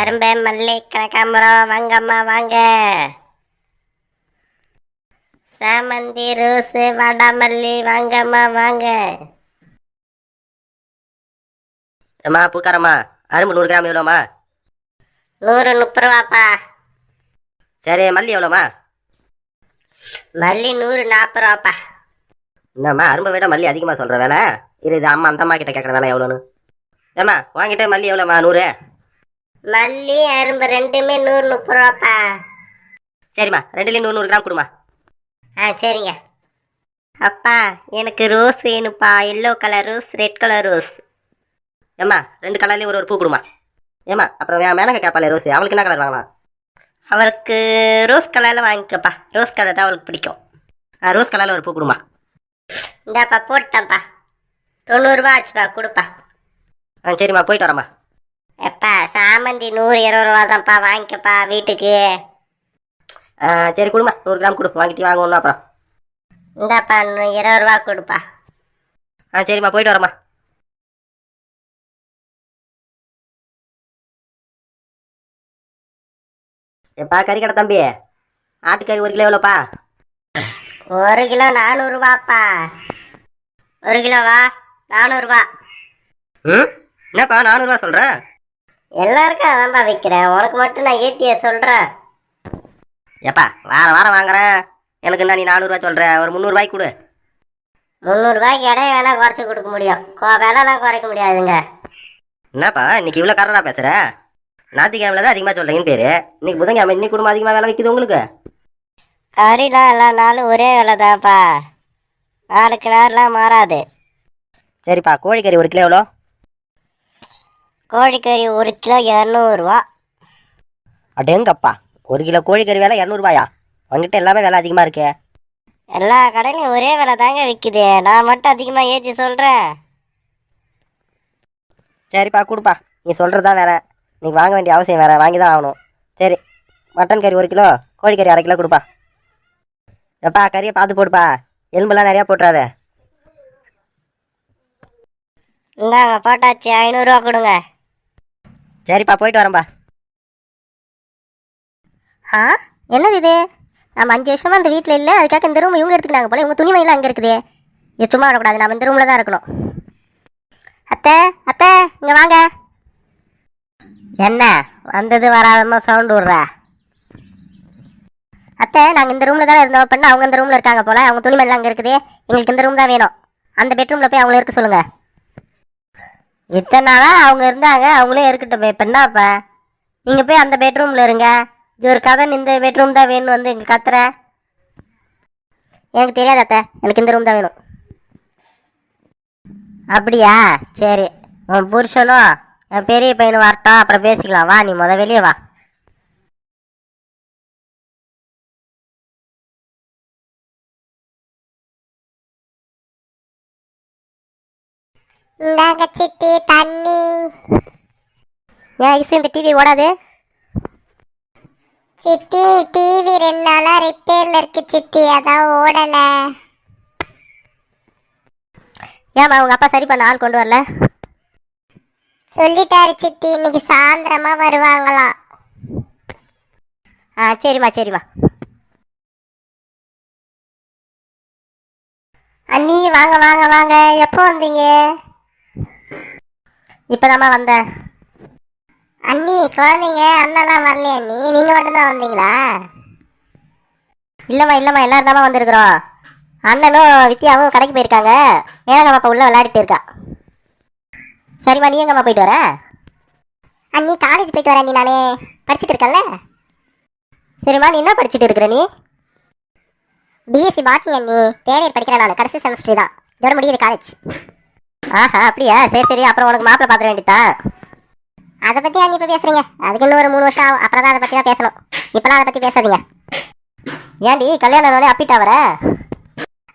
அரும்பே மல்லி கனகாம்பரம். வாங்கம்மா வாங்க. சாமந்தி ரோஸு வாடாமல்லி வாங்கம்மா வாங்க. ஏம்மா பூக்காரம்மா அரும்பு நூறு கிராம் எவ்வளோம்மா? நூறு முப்பது ரூபாப்பா சரி மல்லி எவ்வளோம்மா? மல்லி நூறு நாற்பது ரூபாப்பா என்னம்மா அரும்பை விட மல்லி அதிகமாக சொல்கிற வேலை? இரு இது அம்மா அந்த அம்மா கிட்ட கேட்குற வேலை எவ்வளோன்னு. ஏம்மா வாங்கிட்டு மல்லி எவ்வளோம்மா நூறு? மல்லி அரும்பு ரெண்டுமே நூறு முப்பது ரூபாப்பா. சரிம்மா ரெண்டுலேயும் நூறு நூறு கிராம் கொடுமா ஆ சரிங்க. அப்பா எனக்கு rose வேணுப்பா yellow colour rose red colour rose. ஏம்மா ரெண்டு கலர்லேயும் ஒரு ஒரு பூ கொடுமா ஏம்மா அப்புறம் வே- மேனக கேட்பாளே ரோஸ். அவளுக்கு என்ன கலர் வாங்கலாம்? அவளுக்கு ரோஸ் கலரில் வாங்கிக்கப்பா. ரோஸ் கலர் தான் அவளுக்கு பிடிக்கும். ஆ ரோஸ் கலரில் ஒரு பூ கொடுமா இந்தாப்பா போட்டேன்ப்பா தொண்ணூறுரூவா ஆச்சுப்பா கொடுப்பா. ஆ சரிம்மா போயிட்டு வரேம்மா. எப்பா சாமந்தி நூறு இருபது ரூபா தான்ப்பா வாங்கிக்கப்பா வீட்டுக்கு. ஆ சரி கொடுமா. நூறு கிராம் கொடு. வாங்கிட்டு வாங்க ஒன்றும் அப்புறம் இந்தாப்பா இன்னும் இருபது ரூபா கொடுப்பா. ஆ சரிம்மா போயிட்டு வரேம்மா. எப்பா கறி கடை தம்பி? ஆட்டுக்கறி ஒரு கிலோ எவ்வளோப்பா? ஒரு கிலோ நானூறுரூவாப்பா ஒரு கிலோவா? நானூறுரூவா ம்? என்னப்பா நானூறுரூவா சொல்கிறேன் எல்லாருக்கும் அதான்ப்பா விற்கிறேன் உனக்கு மட்டும் நான் ஏத்திய சொல்கிறேன் ஏப்பா வாரம் வாரம் வாங்குறேன். எனக்கு என்ன நீ நானூறுரூவா சொல்கிற ஒரு முந்நூறுபாய்க்கு கொடு. முந்நூறுரூவாய்க்கு இடையே வேணால் குறைச்சி கொடுக்க முடியும். விலைலாம் குறைக்க முடியாதுங்க. என்னப்பா இன்னைக்கு இவ்வளோ கரடா பேசுகிற ஞாயிற்றுக்கிழமையில தான் அதிகமாக சொல்கிறீங்கன்னு பேர். இன்னைக்கு புதன்கிழமை இன்னைக்கு குடும்பம் அதிகமாக வேலை விற்கிது உங்களுக்கு? கறிலாம் எல்லா நாளும் ஒரே விலை தான்ப்பா நாளுக்கு நாள்லாம் மாறாது. சரிப்பா கோழிக்கறி ஒரு கிலோ எவ்வளோ? கோழிக்கறி ஒரு கிலோ இரநூறுவா. அடேங்கப்பா ஒரு கிலோ கோழிக்கறி விலை இரநூறுபாயா? உங்ககிட்ட எல்லாமே விலை அதிகமாக இருக்கே. எல்லா கடையிலையும் ஒரே விலை தாங்க விற்குது நான் மட்டும் அதிகமாக ஏற்றி சொல்கிறேன் சரிப்பா கொடுப்பா. நீ சொல்கிறது தான் வேற நீ வாங்க வேண்டிய அவசியம் வேற வாங்கி தான் ஆகணும். சரி மட்டன் கறி ஒரு கிலோ கோழிக்கறி அரை கிலோ கொடுப்பா. எப்பா கறியை பார்த்து போடுப்பா. எலும்பெல்லாம் நிறையா போட்டுறாத. இந்தாங்க போட்டாச்சு ஐநூறுரூவா கொடுங்க. சரிப்பா போயிட்டு வரேன்பா. ஆ? என்னது இது? நம்ம அஞ்சு வருஷமா அந்த வீட்டில் இல்லை அதுக்காக இந்த ரூம் இவங்க எடுத்துக்கினாங்க போல இவங்க துணிமணிலாம் அங்கே இருக்குது. இது சும்மா விடக்கூடாது நம்ம இந்த ரூமில் தான் இருக்கணும். அத்தை அத்தை இங்கே வாங்க. என்ன? வந்தது வராதமா சவுண்டு விடுற. அத்தை நாங்கள் இந்த ரூமில் தான் இருந்தோம் பண்ண அவங்க இந்த ரூமில் இருக்காங்க போல அவங்க துணிமணிலாம் அங்கே இருக்குது எங்களுக்கு இந்த ரூம் தான் வேணும். அந்த பெட்ரூமில் போய் அவங்கள இருக்க சொல்லுங்கள் இத்தனை நாளாக அவங்க இருந்தாங்க அவங்களே இருக்கட்டும். போய் இப்போ என்னப்பா நீங்கள் போய் அந்த பெட்ரூமில் இருங்க. இது ஒரு கதை இந்த பெட்ரூம் தான் வேணும் வந்து இங்கே கத்துற. எனக்கு தெரியாது அத்தை. எனக்கு இந்த ரூம் தான் வேணும். அப்படியா? சரி. உன் புருஷனும் என் பெரிய பையனும் வரட்டும். அப்புறம் பேசிக்கலாம். வா நீ முத வெளியே வா. இந்தாங்க சித்தி தண்ணி. ஏன் ஐஸ் இந்த டிவி ஓடாது? சித்தி டிவி ரெண்டு நாளா ரிப்பேர்ல இருக்கு சித்தி அதான் ஓடல. ஏமா உங்க அப்பா சரி பண்ண ஆள் கொண்டு வரல? சொல்லிட்டாரு சித்தி இன்னைக்கு சாயந்தரமா வருவாங்களாம். ஆ சரிம்மா சரிம்மா. அண்ணி வாங்க வாங்க வாங்க. எப்போ வந்தீங்க? இப்போதாம்மா வந்தேன். அண்ணி குழந்தைங்க அண்ணெல்லாம் வரலையா அண்ணி. நீங்க மட்டும்தான் வந்தீங்களா? இல்லம்மா இல்லம்மா எல்லாரும் தாம்மா வந்திருக்கிறோம். அண்ணனும் வித்யாவும் கடைக்கு போயிருக்காங்க. மேனகம்மா அப்பா உள்ள விளையாடிட்டு இருக்கா? சரிம்மா நீ எங்கம்மா போயிட்டு வர? அண்ணி காலேஜ் போயிட்டு வரேன் நீ நானே. படிச்சுட்டு இருக்கேன்ல? சரிம்மா நீ என்ன படிச்சுட்டு இருக்கிற நீ? பிஎஸ்சி பாட்னி அண்ணி. தேர்ட் இயர் படிக்கிறேன் நான். கடைசி செமஸ்டர் தான். இதோட முடியுது காலேஜ் ஆஹா அப்படியா? சரி சரி அப்புறம் உனக்கு மாப்பிள்ள பார்த்துட வேண்டியதா அதை பத்தி நீ இப்ப பேசுறீங்க? அதுக்கு இன்னும் ஒரு மூணு வருஷம் ஆகும். அப்புறம் தான் அதை பத்தி தான் பேசணும். இப்பெல்லாம் அதை பத்தி பேசாதீங்க. ஏன்டி கல்யாணம் உடனே அப்பிட்டா வர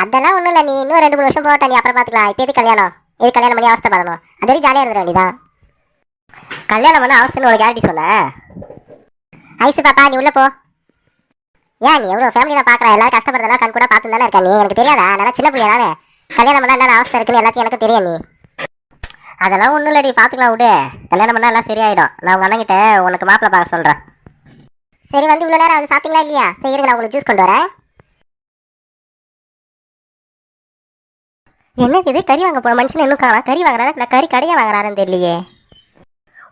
அதெல்லாம் ஒண்ணும் இல்ல நீ இன்னும் ரெண்டு மூணு வருஷம் போட்ட நீ அப்புறம் பாத்துக்கலாம் இப்போ எது கல்யாணம்? எது கல்யாணம் பண்ணி அவஸ்தை பண்ணணும் அது வரைக்கும் ஜாலியா இருந்துட வேண்டியதான் கல்யாணம் பண்ண அவஸ்தைன்னு ஒரு கேரண்டி சொல்ல ஐசு பாப்பா நீ உள்ள போ. ஏன் நீ எவ்வளோ ஃபேமிலியில் நான் எல்லாரும் கஷ்டப்படுறதெல்லாம் கண் கூட பார்த்துன்னு தானே இருக்கா? நீ எனக்கு தெரியாதா? நான் சின்ன பிள்ளையா தானே? கல்யாணம் பண்ணா என்ன அவஸ்தை இருக்குன்னு எல்லாத்தையும் எனக்கு தெரியும் நீ. அதெல்லாம் ஒன்றும் இல்லடி பார்த்துக்கலாம் விடு. கல்யாணம் பண்ணா எல்லாம் சரியாயிடும். நான் உங்கள் அண்ணங்கிட்ட உனக்கு மாப்பிள்ளை பார்க்க சொல்கிறேன் சரி வந்து இவ்வளோ நேரம் அது சாப்பிட்டீங்களா இல்லையா? சரி இருங்க நான் உங்களுக்கு ஜூஸ் கொண்டு வரேன். என்னது இது? கறி வாங்க போன மனுஷன் இன்னும் காணா கறி வாங்குறாரு? நான் கறி கடையாக வாங்குறாருன்னு தெரியலையே.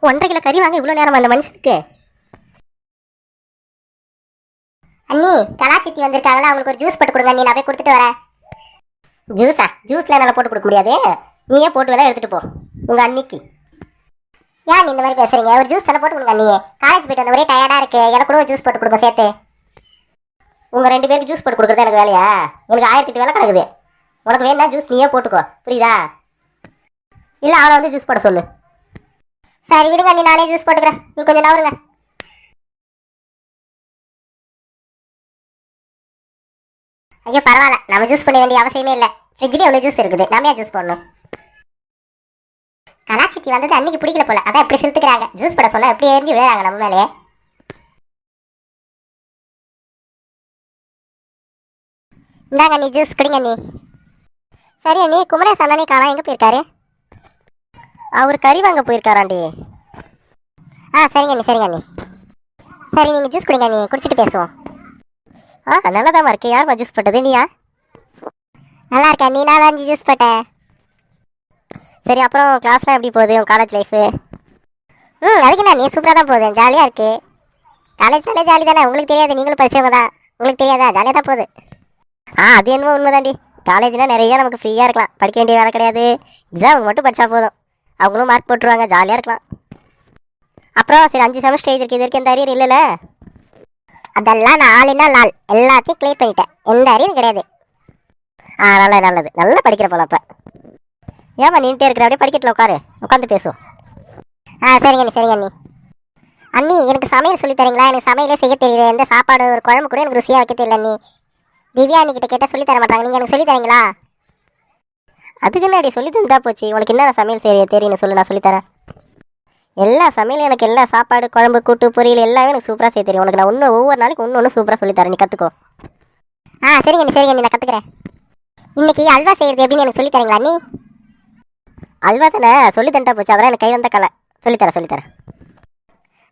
ஒன்றரை கிலோ கறி வாங்க இவ்வளோ நேரம் அந்த மனுஷனுக்கு? அண்ணி கலாச்சித்தி வந்திருக்காங்களா அவங்களுக்கு ஒரு ஜூஸ் போட்டு கொடுங்க நீ நான் போய் கொடுத்துட்டு வரேன். ஜூஸா? ஜூஸ்ல என்னால் போட்டு கொடுக்க முடியாது. நீயே போட்டு வேணா எடுத்துட்டு போ. உங்க அன்னிக்கு. ஏன் நீ இந்த மாதிரி பேசுறீங்க? ஒரு ஜூஸ் எல்லாம் போட்டு கொடுங்க அண்ணி காலேஜ் போயிட்டு வந்த ஒரே டயர்டா இருக்கு. எனக்கு கூட ஜூஸ் போட்டு கொடுங்க சேர்த்து. உங்க ரெண்டு பேருக்கு ஜூஸ் போட்டு கொடுக்குறது எனக்கு வேலையா? எனக்கு ஆயிரத்தி எட்டு வேலை கிடக்குது. உனக்கு வேணா ஜூஸ் நீயே போட்டுக்கோ. புரியுதா? இல்ல அவனை வந்து ஜூஸ் போட சொல்லு. சரி விடுங்க நீ நானே ஜூஸ் போட்டுக்கிறேன். நீ கொஞ்சம் நவருங்க ஐயோ பரவாயில்ல. நம்ம ஜூஸ் பண்ண வேண்டிய அவசியமே இல்லை. ஃப்ரிட்ஜ்லேயே ஒன்று ஜூஸ் இருக்குது. நாம ஏன் ஜூஸ் போடணும். கலாச்சித்தி வந்தது அன்னைக்கு பிடிக்கல போல. அதான் எப்படி செலுத்துக்கிறாங்க ஜூஸ் போட சொன்னா எப்படி எரிஞ்சு விழுறாங்க நம்ம மேலே இந்தாங்க நீ ஜூஸ் குடிங்க நீ சரி நீ குமரே சந்தானே காணா எங்கே போயிருக்காரு? அவர் கறி வாங்க போயிருக்காராண்டி. ஆ சரிங்க நீ சரிங்க நீ சரி நீங்கள் ஜூஸ் குடிங்க நீ குடிச்சிட்டு பேசுவோம். ஆ நல்லதாம்மா இருக்கு. யாரும்மா ஜூஸ் போட்டது? நீயா? நல்லா இருக்கேன் நீ நான் தான் ஜூஸ் போட்டேன். சரி அப்புறம் கிளாஸ்லாம் எப்படி போகுது? உன் காலேஜ் லைஃபு ம் அதுக்கு நான் நீ சூப்பராக தான் போகுது. ஜாலியாக இருக்கு. காலேஜ்னாலே ஜாலி தானே? உங்களுக்கு தெரியாது. நீங்களும் படிச்சவங்க தான். உங்களுக்கு தெரியாதா? ஜாலியாக தான் போகுது. ஆ அது என்னமோ உண்மைதாண்டி. காலேஜ்னால் நிறையா நமக்கு ஃப்ரீயாக இருக்கலாம். படிக்க வேண்டிய வேலை கிடையாது. எக்ஸாமுக்கு மட்டும் படித்தா போதும். அவங்களும் மார்க் போட்டுருவாங்க. ஜாலியாக இருக்கலாம். அப்புறம் சரி அஞ்சு செமஸ்டர் எழுதிருக்கு இது வரைக்கும் எந்த அரியர் இல்லைல்ல? அதெல்லாம் நாலுனா நாள். எல்லாத்தையும் கிளியர் பண்ணிட்டேன். எந்த அறிவும் கிடையாது. ஆ நல்லது நல்லது. நல்லா படிக்கிற போல அப்போ. ஏமா நின்றுட்டே இருக்கிற அப்படியே படிக்கட்டில் உட்காரு. உட்காந்து பேசுவோம். ஆ சரிங்க அண்ணி சரிங்க அண்ணி. அண்ணி எனக்கு சமையல் சொல்லி தரீங்களா? எனக்கு சமையலே செய்ய தெரியல. எந்த சாப்பாடு ஒரு குழம்பு கூட எனக்கு ருசியாக வைக்க தெரியல அண்ணி. திவ்யா அண்ணி கிட்ட கேட்டால் சொல்லி தர மாட்டாங்க. நீங்கள் எனக்கு சொல்லி தரீங்களா? அதுக்கு என்னடி சொல்லி தந்தா போச்சு? உனக்கு என்ன சமையல் செய்ய தெரியும்னு சொல்லு நான் சொல்லித்தரேன் எல்லா சமையலும் எனக்கு எல்லா சாப்பாடு குழம்பு கூட்டு பொரியல் எல்லாமே எனக்கு சூப்பராக செய்ய தெரியும். உனக்கு நான் ஒன்று ஒவ்வொரு நாளைக்கு ஒன்று ஒன்று சூப்பராக சொல்லித்தரேன் நீ கற்றுக்கோ ஆ சரிங்க நீ சரிங்க நீ நான் கற்றுக்குறேன் இன்னைக்கு அல்வா செய்கிறது எப்படின்னு எனக்கு சொல்லித்தரீங்களா நீ அல்வா தானே? சொல்லி தண்டா போச்சு. அதெல்லாம் எனக்கு கை வந்த கலை. சொல்லித்தரேன் சொல்லித்தரேன்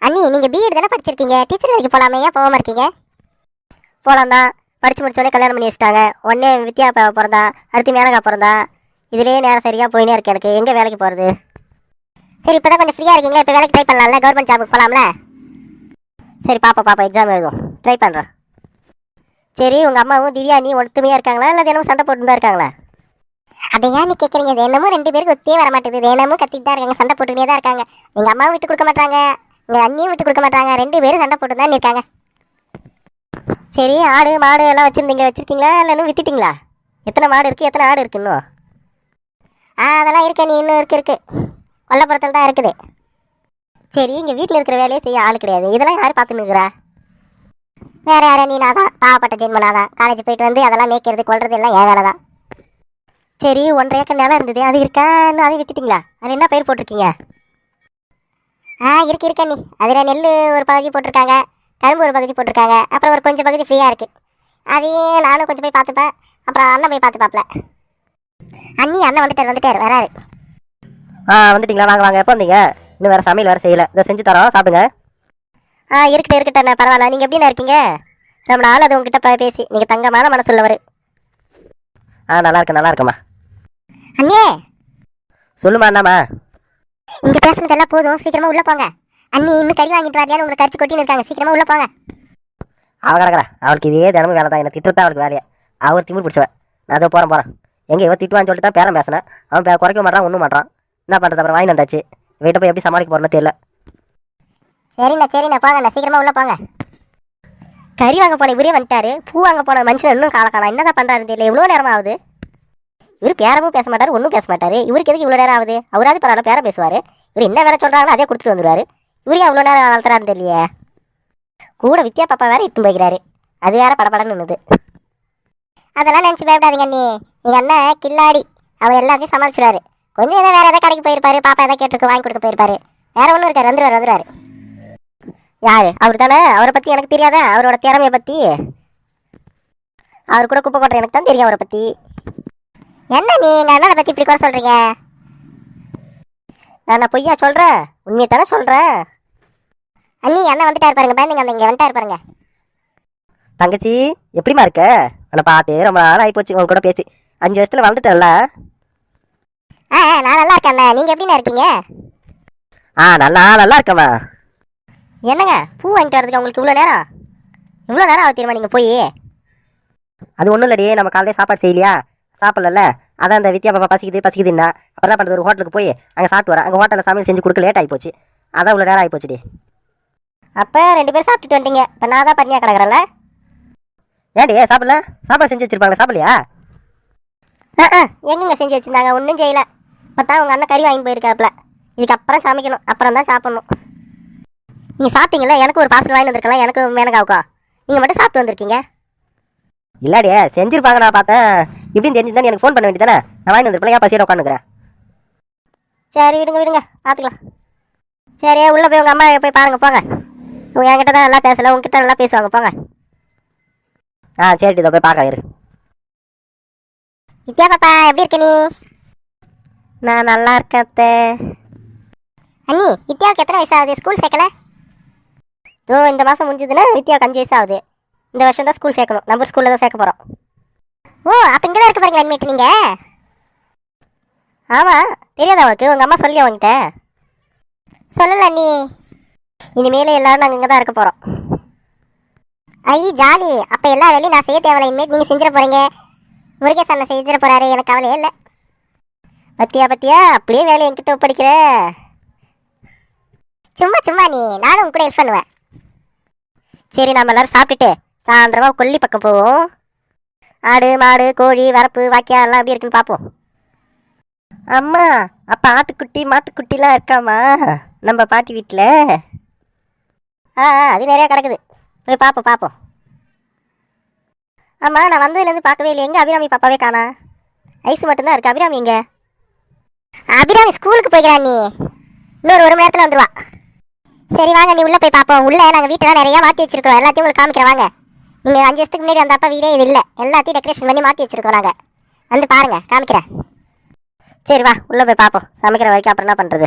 அண்ணி நீங்கள் பிஎட் தானே படிச்சிருக்கீங்க? டீச்சர் வேலைக்கு போகலாமே ஏன் போகாமல் இருக்கீங்க? போகலாம் தான். படித்து முடிச்சோடனே கல்யாணம் பண்ணி வச்சுட்டாங்க. உடனே வித்யா பிறந்தா அடுத்து மேனகா பிறந்தா. இதுலேயே நேரம் சரியாக போயினே இருக்கு எனக்கு. எங்கே வேலைக்கு போகிறது சரி இப்போ தான் கொஞ்சம் ஃப்ரீயாக இருக்கீங்களா? இப்போ வேலைக்கு ட்ரை பண்ணலாம்ல? கவர்மெண்ட் ஜாபுக்கு போகலாம்ல சரி பாப்பா பாப்பா எக்ஸாம் எழுதும் ட்ரை பண்ணுறேன் சரி உங்கள் அம்மாவும் திவ்யா நீ ஒத்துமையாக இருக்காங்களா? இல்லை தினமும் சண்டை போட்டு தான் இருக்காங்களா? அதை ஏன் நீ கேட்குறீங்க தினமும் ரெண்டு பேருக்கு ஒத்தே வர மாட்டேது தினமும் கத்திட்டு தான் இருக்காங்க சண்டை போட்டுக்கிட்டே தான் இருக்காங்க. எங்கள் அம்மாவும் விட்டு கொடுக்க மாட்டாங்க எங்கள் அண்ணியும் விட்டு கொடுக்க மாட்டாங்க ரெண்டு பேரும் சண்டை போட்டு தான் இருக்காங்க சரி ஆடு மாடு எல்லாம் வச்சுருந்தீங்க வச்சுருக்கீங்களா? இல்லை இன்னும் வித்துட்டீங்களா? எத்தனை மாடு இருக்குது எத்தனை ஆடு இருக்கு இன்னும் ஆ அதெல்லாம் இருக்கு நீ இன்னும் இருக்கு இருக்கு. கொல்லப்புறத்தில் தான் இருக்குது. சரி இங்கே வீட்டில் இருக்கிற வேலையை செய்ய ஆள் கிடையாது. இதெல்லாம் யார் பார்த்துன்னுக்குறா வேற யாரா? நீ நான் தான் பாவப்பட்ட ஜென்மனா தான் காலேஜ் போயிட்டு வந்து அதெல்லாம் மேய்க்கிறது கொள்றது எல்லாம் என் வேலை தான் சரி ஒன்றரை ஏக்கர் நிலம் இருந்தது. அது இருக்கான்னு அதையும் விற்றுட்டிங்களா அது என்ன பயிர் போட்டிருக்கீங்க? ஆ இருக்கு இருக்கா நீ அதில் நெல் ஒரு பகுதி போட்டிருக்காங்க. கரும்பு ஒரு பகுதி போட்டிருக்காங்க. அப்புறம் ஒரு கொஞ்சம் பகுதி ஃப்ரீயாக இருக்குது அதையும் நானும் கொஞ்சம் போய் பார்த்துப்பேன். அப்புறம் அண்ணன் போய் பார்த்துப்பாப்ல. அண்ணி அண்ணன் வந்துட்டார் வந்துட்டார். வராரு. ஆ வந்துட்டீங்களா? வாங்க வாங்க. எப்போ வந்தீங்க? இன்னும் வேறு சமையல் வேறு செய்யலை. இதை செஞ்சு தரோம். சாப்பிடுங்க. ஆ இருக்கட்டும் இருக்கட்டும். பரவாயில்ல. நீங்கள் எப்படிண்ணா இருக்கீங்க? ரொம்ப நாள் அது உங்ககிட்ட பேசி. நீங்கள் தங்கமான மனசுள்ளவர். ஆ நல்லா இருக்கு நல்லா இருக்குமா அண்ணே! சொல்லுமா என்னம்மா இங்கே பேசுனதெல்லாம் போதும். சீக்கிரமாக உள்ளே போங்க. அண்ணி இன்னும் கறி வாங்கிட்டு வரலையான்னு உங்களை கரிச்சு கொட்டின்னு இருக்காங்க. சீக்கிரமாக உள்ளே போங்க. அவ கிடக்குறா. அவளுக்கு இதே தினமும் வேலை தான். என்ன திட்டு தான் அவளுக்கு வேலையை. அவர் திமிர் பிடிச்சவன் நான் அதோ போகிறேன் போகிறேன் எங்கே இவன் திட்டுவான்னு சொல்லிட்டு தான் பேரன் பேசினேன். அவன் குறைக்க மாட்டான் ஒன்றும் மாட்டான். என்ன பண்ணுறது அப்புறம் வாங்கி வந்தாச்சு. வீட்டை போய் எப்படி சமாளிக்க போகிறேன்னு தெரியல. சரிண்ணா சரிண்ணா போங்கண்ணா சீக்கிரமாக உள்ளே போங்க. கறி வாங்க போன இவரே வந்துட்டாரு. பூ வாங்க போன மனுஷன் இன்னும் கால காலம் என்னதான் பண்ணுறாருன்னு தெரியல. எவ்வளோ நேரம் ஆகுது? இவர் பேரமும் பேச மாட்டாரு ஒன்றும் பேச மாட்டாரு. இவருக்கு எதுக்கு இவ்வளோ நேரம் ஆகுது? அவராது பரவாயில்ல பேர பேசுவார். இவர் என்ன வேலை சொல்கிறாங்களோ அதே கொடுத்துட்டு வந்துருவாரு. இவரே அவ்வளோ நேரம் வளர்த்துறாருன்னு தெரியலையே? கூட வித்யா பாப்பா வேற இட்டு போய்க்கிறாரு. அது வேற படபடன்னு நின்னுது. அதெல்லாம் நினச்சி பயப்படாதீங்க அண்ணி. எங்கள் அண்ணன் கில்லாடி. அவர் எல்லாத்தையும் சமாளிச்சிடுவாரு கொஞ்சம் ஏதோ வேற ஏதாவது கடைக்கு போயிருப்பாரு பாப்பா ஏதாவது கேட்டிருக்கு வாங்கி கொடுக்க போயிருப்பாரு. வேற ஒன்றும் இருக்காரு வந்துருவாரு வந்துருவாரு. யாரு? அவர் தானே அவரை பற்றி எனக்கு தெரியாதா? அவரோட திறமையை பற்றி அவர் கூட குப்பை கொட்டுற எனக்கு தான் தெரியும் அவரை பற்றி என்ன நீ? எங்கள் அண்ணனை பற்றி இப்படி கூட சொல்கிறீங்க நான் நான் பொய்யா சொல்கிறேன் உண்மையை தானே சொல்கிறேன் அண்ணி அண்ணன் வந்துட்டாரு பாருங்க பயந்துங்க அந்த இங்கே வந்துட்டாரு பாருங்க. தங்கச்சி எப்படிம்மா இருக்க? உன்னை பார்த்தே ரொம்ப நாள் ஆகிப்போச்சு உங்க கூட பேசி. அஞ்சு வயசுல வளர்ந்துட்டேன்ல. ஆ நான் நல்லா இருக்கேன் அண்ணா நீங்கள் எப்படிண்ணா இருக்கீங்க? ஆ நல்லா நல்லா இருக்கம்மா. என்னங்க? பூ வாங்கிட்டு வரதுக்கு உங்களுக்கு இவ்வளோ நேரம்? இவ்வளோ நேரம் ஆகுது தெரியுமா நீங்கள் போய்? அது ஒன்றும் இல்லடி நம்ம காலையில சாப்பாடு செய்யலையா? சாப்பிடல அதான் அந்த வித்யா பாப்பா பசிக்குது பசிக்குதுன்னா அப்புறம் என்ன பண்ணுறது ஒரு ஹோட்டலுக்கு போய் அங்கே சாப்பிட்டு வரேன். அங்கே ஹோட்டலில் சமையல் செஞ்சு கொடுக்க லேட் ஆகி போச்சு அதான் இவ்வளோ நேரம் ஆகி போச்சுடி அப்போ ரெண்டு பேரும் சாப்பிட்டுட்டு வந்துட்டீங்க. இப்போ நான் தான் பண்ணியா கிடக்குறேன்ல? ஏன்டி சாப்பிடல? சாப்பாடு செஞ்சு வச்சிருப்பாங்க சாப்பிடலையா? ஆ ஆ எங்கங்க செஞ்சு வச்சிருந்தாங்க? ஒன்றும் செய்யல. பார்த்தா உங்கள் அண்ணன் கறி வாங்கி போயிருக்காப்புல. இதுக்கப்புறம் சமைக்கணும். அப்புறம் தான் சாப்பிடணும். நீங்கள் சாப்பிட்டீங்களா எனக்கு ஒரு பார்சல் வாங்கி வந்திருக்கலாம். எனக்கு மேனகாவுக்கா நீங்கள் மட்டும் சாப்பிட்டு வந்திருக்கீங்க. இல்லாடி செஞ்சிருப்பாங்க நான் பார்த்தேன். இப்படின்னு தெரிஞ்சுதான் எனக்கு ஃபோன் பண்ண வேண்டியதானே நான் வாங்கி வந்திருப்பேன் ஏன் பசியோட உட்காந்துக்கிறேன்? சரி விடுங்க விடுங்க. பார்த்துக்கலாம். சரி உள்ளே போய் உங்கள் அம்மா போய் பாருங்க போங்க. உங்க என்கிட்ட தான் நல்லா பேசல. உங்ககிட்ட நல்லா பேசுவாங்க போங்க. ஆ சரிடி இதோ போய் பார்க்க இரு. வித்யா பாப்பா எப்படி இருக்க நீ? நான் நல்லா இருக்கேன் அத்தை. அண்ணி வித்யாவுக்கு எத்தனை வயசு ஆகுது ஸ்கூல் சேர்க்கல? ஓ இந்த மாதம் முடிஞ்சதுன்னா வித்யாவுக்கு அஞ்சு வயசு ஆகுது இந்த வருஷம் தான் ஸ்கூல் சேர்க்கணும். நம்ம ஸ்கூலில் தான் சேர்க்க போகிறோம் ஓ அப்போ இங்கே தான் இருக்க பாருங்க அட்மிட் நீங்கள் ஆமாம் தெரியாதா உனக்கு? உங்கள் அம்மா சொல்லி உங்ககிட்ட சொல்லல அண்ணி. இனிமேல் எல்லாரும் நாங்கள் இங்கே தான் இருக்க போகிறோம் ஐ ஜாலி. அப்போ எல்லா வேலையும் நான் செய்ய தேவையில்ல இனிமேல் நீங்கள் செஞ்சிட போகிறீங்க முருகேஷ் அண்ணன் செஞ்சிட போகிறாரு எனக்கு கவலையே இல்லை. பத்தியா பத்தியா? அப்படியே வேலையை என்கிட்ட ஒப்படைக்கிற. சும்மா சும்மா நீ. நானும் உன் கூட ஹெல்ப் பண்ணுவேன். சரி நம்ம எல்லாரும் சாப்பிட்டுட்டு சாயந்தரமா கொல்லி பக்கம் போவோம். ஆடு மாடு கோழி வரப்பு வாக்கியா எல்லாம் எப்படி இருக்குன்னு பார்ப்போம். அம்மா அப்ப ஆட்டுக்குட்டி மாட்டுக்குட்டிலாம் இருக்காமா நம்ம பாட்டி வீட்டில் ஆ அது நிறையா கிடக்குது. போய் பார்ப்போம் பார்ப்போம். ஆமாம் நான் வந்ததுலேருந்து பார்க்கவே இல்லை எங்கே அபிராமி பாப்பாவே காணா? ஐஸ் மட்டும்தான் இருக்கு. அபிராமி எங்கே? அபிராமி ஸ்கூலுக்கு போய்க்கிறான் நீ. இன்னொரு ஒரு மணி நேரத்தில் வந்துடுவா சரி வாங்க நீ உள்ளே போய் பார்ப்போம் உள்ளே நாங்கள் வீட்டெல்லாம் நிறையா மாற்றி வச்சிருக்கோம். எல்லாத்தையும் உங்களுக்கு காமிக்கிறேன் வாங்க. நீங்கள் அஞ்சு வருஷத்துக்கு முன்னாடி வந்தப்போ வீடே இது இல்லை. எல்லாத்தையும் டெக்கரேஷன் பண்ணி மாற்றி வச்சிருக்கோம் நாங்கள் வந்து பாருங்கள் காமிக்கிறேன். சரி வா உள்ளே போய் பார்ப்போம் சமைக்கிற வரைக்கும் அப்புறம் என்ன பண்ணுறது